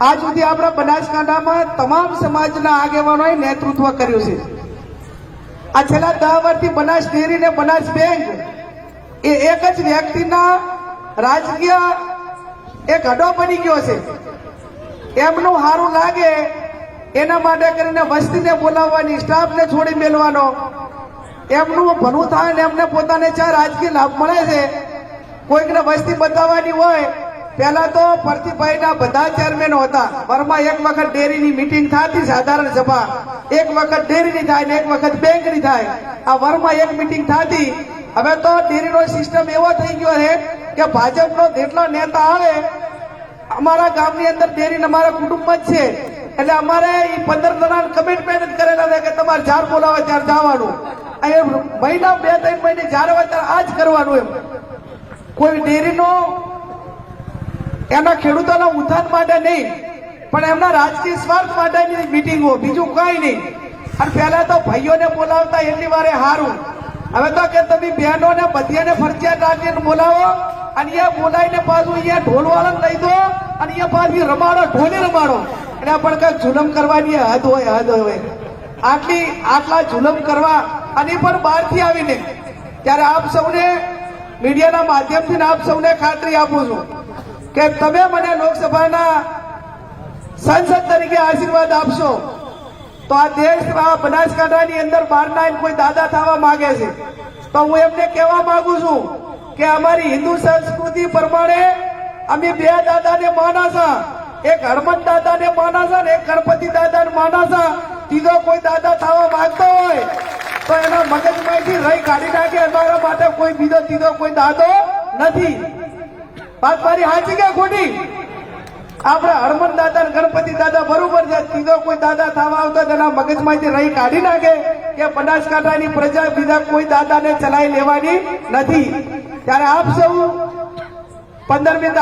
આજ સુધી આપણા બનાસકાંઠામાં તમામ સમાજના આગેવાનોએ નેતૃત્વ કર્યું છે. આ છેલ્લા દસ વર્ષથી બનાસ ડેરી ને બનાસ બેંક એ એક જ વ્યક્તિના રાજકીય એક હડો બની ગયો છે. એમનું સારું લાગે એના માટે કરીને વસ્તીને બોલાવવાની, સ્ટાફને છોડી મેળવાનો. એમનું ભલું થાય ને એમને પોતાને ચાર રાજકીય લાભ મળે છે, કોઈકને વસ્તી બતાવવાની હોય પહેલા તો પરતીભાઈના બધા ચેરમેનો હતા. વરમાં એક વખત ડેરીની મીટિંગ થતી સાધારણ સભા. એક વખત ડેરીની થાય ને એક વખત બેંકની થાય. આ વરમાં એક મીટિંગ થતી. હવે તો ડેરીનો સિસ્ટમ એવો થઈ ગયો છે કે ભાજપનો જેટલા નેતા આવે, અમારા ગામની અંદર ડેરી અમારા કુટુંબમાં જ છે. એટલે અમારે એ પંદર જણા કમિટમેન્ટ કરેલા છે કે તમારે જાર બોલાવે ત્યારે જવાનું. અહીંયા મહિના બે, ત્રણ મહિને ઝાડ હોય ત્યારે આ જ કરવાનું એમ. કોઈ ડેરીનો એના ખેડૂતોના ઉત્થાન માટે નહીં, પણ એમના રાજકીય સ્વાર્થ માટેની મિટિંગો, બીજું કઈ નહીં. અને પહેલા તો ભાઈઓને બોલાવતા એટલી વારે હારું. હવે તો કે તમે બહેનોને બધીને ફરજિયાત રાખીને બોલાવો, અને અહીંયા બોલાવીને પાછું અહીંયા ઢોલવાળા લઈ દો, અને અહીંયા પાછી રમાડો, ઢોલી રમાડો. એટલે પણ કઈ જુલમ કરવાની હદ હોય હદ હોય. આટલી, આટલા જુલમ કરવા, અને એ પણ બહારથી આવીને. ત્યારે આપ સૌને, મીડિયાના માધ્યમથી આપ સૌને ખાતરી આપું છું. કે તમે મને લોકસભાના સંસદ તરીકે આશીર્વાદ આપશો, તો આ દેશ આ બનાસકાંઠાની અંદર બહારના કોઈ દાદા થવા માંગે છે? તો હું એમને કહેવા માંગુ છું કે અમારી હિન્દુ સંસ્કૃતિ પ્રમાણે અમે બે દાદાને માના છે એક હનુમંત દાદાને માના છે ને એક ગણપતિ દાદાને માના છે ત્રીજો કોઈ દાદા થવા માંગતો હોય, તો એના મગજમાંથી રહી કાઢી નાખે. અમારા માટે કોઈ બીજો ત્રીજો કોઈ દાદો નથી. વાત મારી સાચી કે ખોટી? આપણા હરમન દાદા ગણપતિ દાદા બરોબર છે. સીધો કોઈ દાદા થવા આવતો તેના મગજમાંથી રહી કાઢી નાખે કે બનાસકાંઠાની પ્રજા બીજા કોઈ દાદાને ચલાવી લેવાની નથી. ત્યારે આપ સૌ પંદરમી